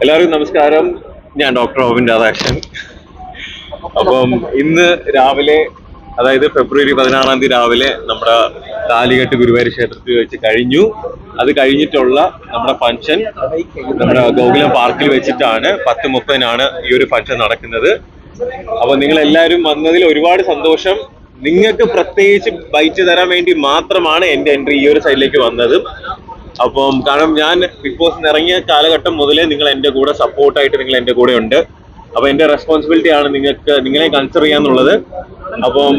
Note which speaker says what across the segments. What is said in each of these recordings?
Speaker 1: എല്ലാവർക്കും നമസ്കാരം. ഞാൻ ഡോക്ടർ ഓവിൻ രാധാകൃഷ്ണൻ. അപ്പം ഇന്ന് രാവിലെ അതായത് ഫെബ്രുവരി പതിനാറാം തീയതി രാവിലെ നമ്മുടെ കാലികെട്ട് ഗുരുവായൂർ ക്ഷേത്രത്തിൽ വെച്ച് കഴിഞ്ഞു. അത് കഴിഞ്ഞിട്ടുള്ള നമ്മുടെ ഫംഗ്ഷൻ നമ്മുടെ ഗോകുലം പാർക്കിൽ വെച്ചിട്ടാണ് പത്ത് മുപ്പതിനാണ് ഈ ഒരു ഫംഗ്ഷൻ നടക്കുന്നത്. അപ്പൊ നിങ്ങൾ എല്ലാവരും വന്നതിൽ ഒരുപാട് സന്തോഷം. നിങ്ങൾക്ക് പ്രത്യേകിച്ച് ബൈറ്റ് തരാൻ വേണ്ടി മാത്രമാണ് എന്റെ എൻട്രി ഈ ഒരു സൈഡിലേക്ക് വന്നത്. അപ്പം കാരണം ഞാൻ ബിഗ് ബോസ് ഇറങ്ങിയ കാലഘട്ടം മുതലേ നിങ്ങൾ എന്റെ കൂടെ സപ്പോർട്ടായിട്ട് നിങ്ങൾ എന്റെ കൂടെ ഉണ്ട്. അപ്പൊ എന്റെ റെസ്പോൺസിബിലിറ്റി ആണ് നിങ്ങൾക്ക് നിങ്ങളെ കൺസർ ചെയ്യാന്നുള്ളത്. അപ്പം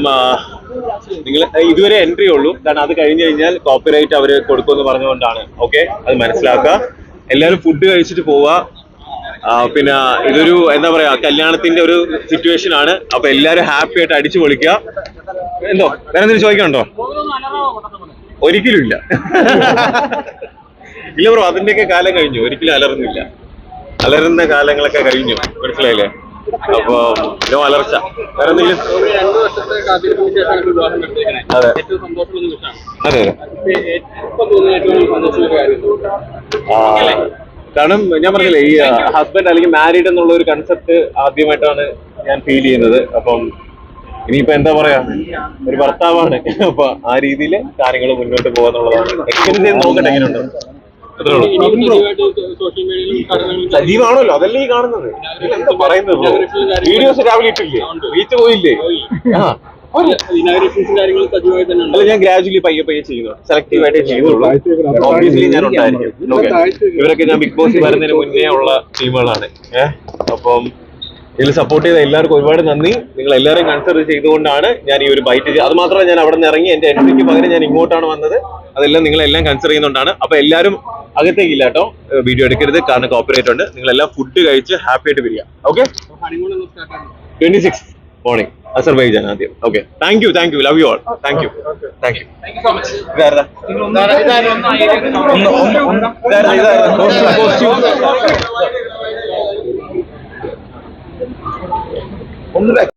Speaker 1: നിങ്ങൾ ഇതുവരെ എൻട്രി ഉള്ളൂ. കാരണം അത് കഴിഞ്ഞ് കഴിഞ്ഞാൽ കോപ്പിറൈറ്റ് അവർ കൊടുക്കുമെന്ന് പറഞ്ഞുകൊണ്ടാണ്. ഓക്കെ അത് മനസ്സിലാക്കുക. എല്ലാവരും ഫുഡ് കഴിച്ചിട്ട് പോവുക. പിന്നെ ഇതൊരു എന്താ പറയാ കല്യാണത്തിന്റെ ഒരു സിറ്റുവേഷൻ ആണ്. അപ്പൊ എല്ലാരും ഹാപ്പി ആയിട്ട് അടിച്ചു പൊളിക്കുക. എന്തോ വേറെ എന്തെങ്കിലും ചോദിക്കണ്ടോ ഒരിക്കലും ഇല്ല ഇല്ല ബ്രോ അതിന്റെയൊക്കെ കാലം കഴിഞ്ഞു. ഒരിക്കലും അലർന്നില്ല അലരുന്ന കാലങ്ങളൊക്കെ കഴിഞ്ഞു. മനസ്സിലായില്ലേ? അപ്പൊ നോ അലർച്ച വേറെ എന്തെങ്കിലും? അതെ. അതെ കാരണം ഞാൻ പറഞ്ഞില്ലേ ഈ ഹസ്ബൻഡ് അല്ലെങ്കിൽ മാരീഡ് എന്നുള്ള ഒരു കൺസെപ്റ്റ് ആദ്യമായിട്ടാണ് ഞാൻ ഫീൽ ചെയ്യുന്നത്. അപ്പം ഇനിയിപ്പോ എന്താ പറയാ? ഒരു ഭർത്താവാണ്. അപ്പൊ ആ രീതിയിൽ കാര്യങ്ങൾ മുന്നോട്ട് പോകാന്നുള്ളതാണ്. എക്സ്പീരിയൻസ് നോക്കട്ടെ എങ്ങനെയുണ്ട്? അത്രേ ഉള്ളൂ. സജീവാണല്ലോ. അതല്ലേ ഈ കാണുന്നത്. നിങ്ങൾ എന്താ പറയുന്നത്? വീഡിയോസ് രാവിലെ ഇട്ടില്ലേ? റീച്ച് പോയില്ലേ? ആ. അല്ല ഞാൻ ഗ്രാജുവലി പയ്യെ പയ്യെ ചെയ്യുന്നു. സെലക്റ്റീവ് ആയിട്ടേ ചെയ്യുന്നുള്ളൂ ഓബിയസ്ലി ഞാൻ ഉണ്ടായിരിക്കും. ഇവരൊക്കെ ഞാൻ ബിഗ് ബോസ് വരുന്നതിന് മുന്നേ ഉള്ള ടീമുകളാണ് ഏഹ് അപ്പം ഇതിൽ സപ്പോർട്ട് ചെയ്ത എല്ലാവർക്കും ഒരുപാട് നന്ദി നിങ്ങൾ എല്ലാവരും കൺസിഡർ ചെയ്തുകൊണ്ടാണ് ഞാൻ ഈ ഒരു ബൈറ്റ് അത് മാത്രമല്ല ഞാൻ അവിടെ നിന്ന് ഇറങ്ങി എന്റെ എൻട്രിക്ക് പകരം ഞാൻ ഇങ്ങോട്ടാണ് വന്നത് അതെല്ലാം നിങ്ങളെല്ലാം കൺസിഡർ ചെയ്യുന്നതുകൊണ്ടാണ് അപ്പൊ എല്ലാവരും അകത്തേക്കില്ല കേട്ടോ വീഡിയോ എടുക്കരുത് കാരണം കോപ്പറേറ്റ് ഉണ്ട് നിങ്ങളെല്ലാം ഫുഡ് കഴിച്ച് ഹാപ്പി ആയിട്ട് വരിക okay twenty six morning Azerbaijan ആദ്യം okay thank you thank you love you all thank you thank you ഇതാരതാ
Speaker 2: বন্ধুরা